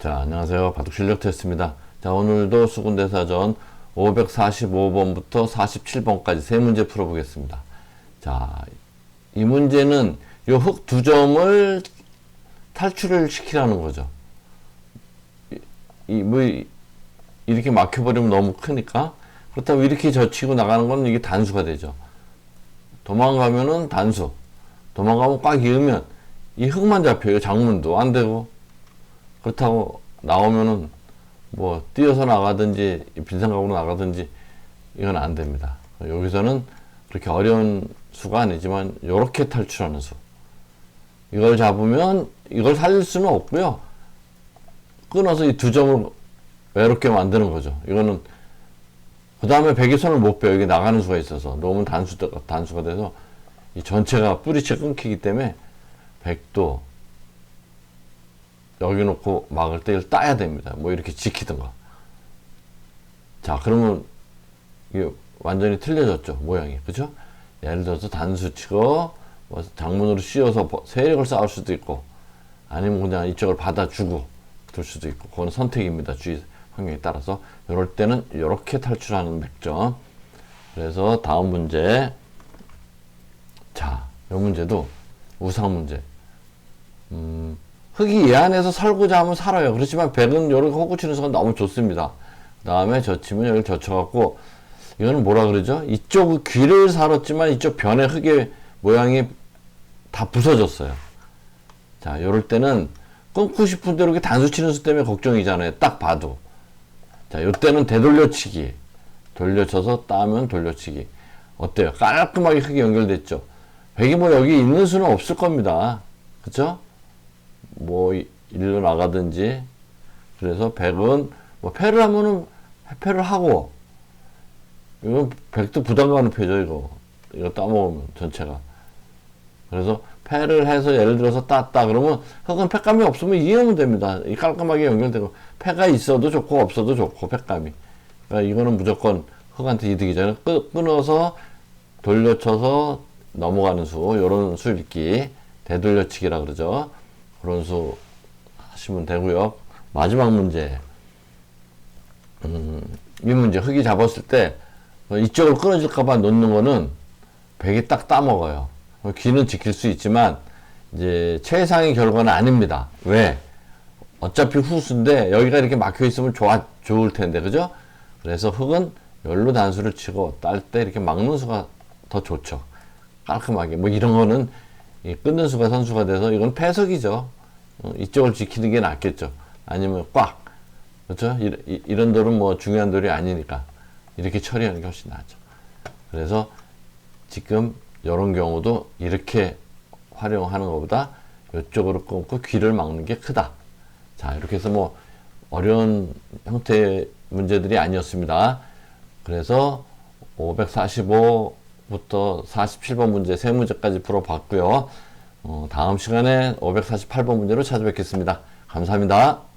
자, 안녕하세요. 바둑 실력 테스트입니다. 자, 오늘도 수군대사전 545번부터 47번까지 세 문제 풀어보겠습니다. 자, 이 문제는 요 흙 두 점을 탈출을 시키라는 거죠. 이, 이, 뭐, 이- 이렇게 막혀버리면 너무 크니까. 그렇다면 이렇게 젖히고 나가는 건 이게 단수가 되죠. 도망가면은 단수. 도망가면 꽉 이으면 이 흙만 잡혀요. 장문도 안 되고. 그렇다고 나오면은 뭐 뛰어서 나가든지 빈상각으로 나가든지 이건 안 됩니다. 여기서는 그렇게 어려운 수가 아니지만 이렇게 탈출하는 수. 이걸 잡으면 이걸 살릴 수는 없고요. 끊어서 이 두 점을 외롭게 만드는 거죠. 이거는 그 다음에 백이 손을 못 빼요. 이게 나가는 수가 있어서 너무 단수 단수가 돼서 이 전체가 뿌리채 끊기기 때문에 백도 여기 놓고 막을 때 이걸 따야 됩니다. 뭐 이렇게 지키든가. 자, 그러면 이게 완전히 틀려졌죠. 모양이. 그죠? 예를 들어서 단수 치고 뭐 장문으로 씌워서 버- 세력을 쌓을 수도 있고 아니면 그냥 이쪽을 받아주고 둘 수도 있고 그건 선택입니다. 주의 환경에 따라서 이럴 때는 이렇게 탈출하는 맥점. 그래서 다음 문제 자, 이 문제도 우상 문제. 음, 흙이 얘 안에서 살고자 하면 살아요. 그렇지만 백은 이렇게 호구 치는 수가 너무 좋습니다. 그 다음에 젖히면 여기 젖혀갖고, 이거는 뭐라 그러죠? 이쪽 귀를 살았지만 이쪽 변의 흙의 모양이 다 부서졌어요. 자, 이럴 때는 끊고 싶은데 이렇게 단수 치는 수 때문에 걱정이잖아요. 딱 봐도. 자, 요때는 되돌려치기. 돌려쳐서 따면 돌려치기. 어때요? 깔끔하게 흙이 연결됐죠? 백이 뭐 여기 있는 수는 없을 겁니다. 그쵸? 뭐 이- 일로 나가든지 그래서 백은 뭐 패를 하면은 패를 하고 이건 백도 부담 가는 패죠 이거. 이거 따먹으면 전체가. 그래서 패를 해서 예를 들어서 땄다 그러면 흙은 패감이 없으면 이해하면 됩니다. 이 깔끔하게 연결되고 패가 있어도 좋고 없어도 좋고 패감이. 그러니까 이거는 무조건 흙한테 이득이잖아요 끊- 끊어서 돌려쳐서 넘어가는 수 요런 수 읽기. 되돌려치기라 그러죠 그런 수 하시면 되고요. 마지막 문제. 음, 이 문제 흙이 잡았을 때 이쪽을 끊어질까봐 놓는 거는 백이 딱 따먹어요. 귀는 지킬 수 있지만 이제 최상의 결과는 아닙니다. 왜? 어차피 후수인데 여기가 이렇게 막혀 있으면 좋아 좋을 텐데 그죠? 그래서 흙은 열로 단수를 치고 딸 때 이렇게 막는 수가 더 좋죠. 깔끔하게 뭐 이런 거는 이 끊는 수가 선수가 돼서 이건 패석이죠. 어, 이쪽을 지키는 게 낫겠죠. 아니면 꽉 그렇죠? 이, 이- 이런 돌은 뭐 중요한 돌이 아니니까 이렇게 처리하는 게 훨씬 낫죠. 그래서 지금 이런 경우도 이렇게 활용하는 것보다 이쪽으로 끊고 귀를 막는 게 크다. 자 이렇게 해서 뭐 어려운 형태의 문제들이 아니었습니다. 그래서 545 부터 47번 문제 세 문제까지 풀어봤고요. 어, 다음 시간에 548번 문제로 찾아뵙겠습니다. 감사합니다.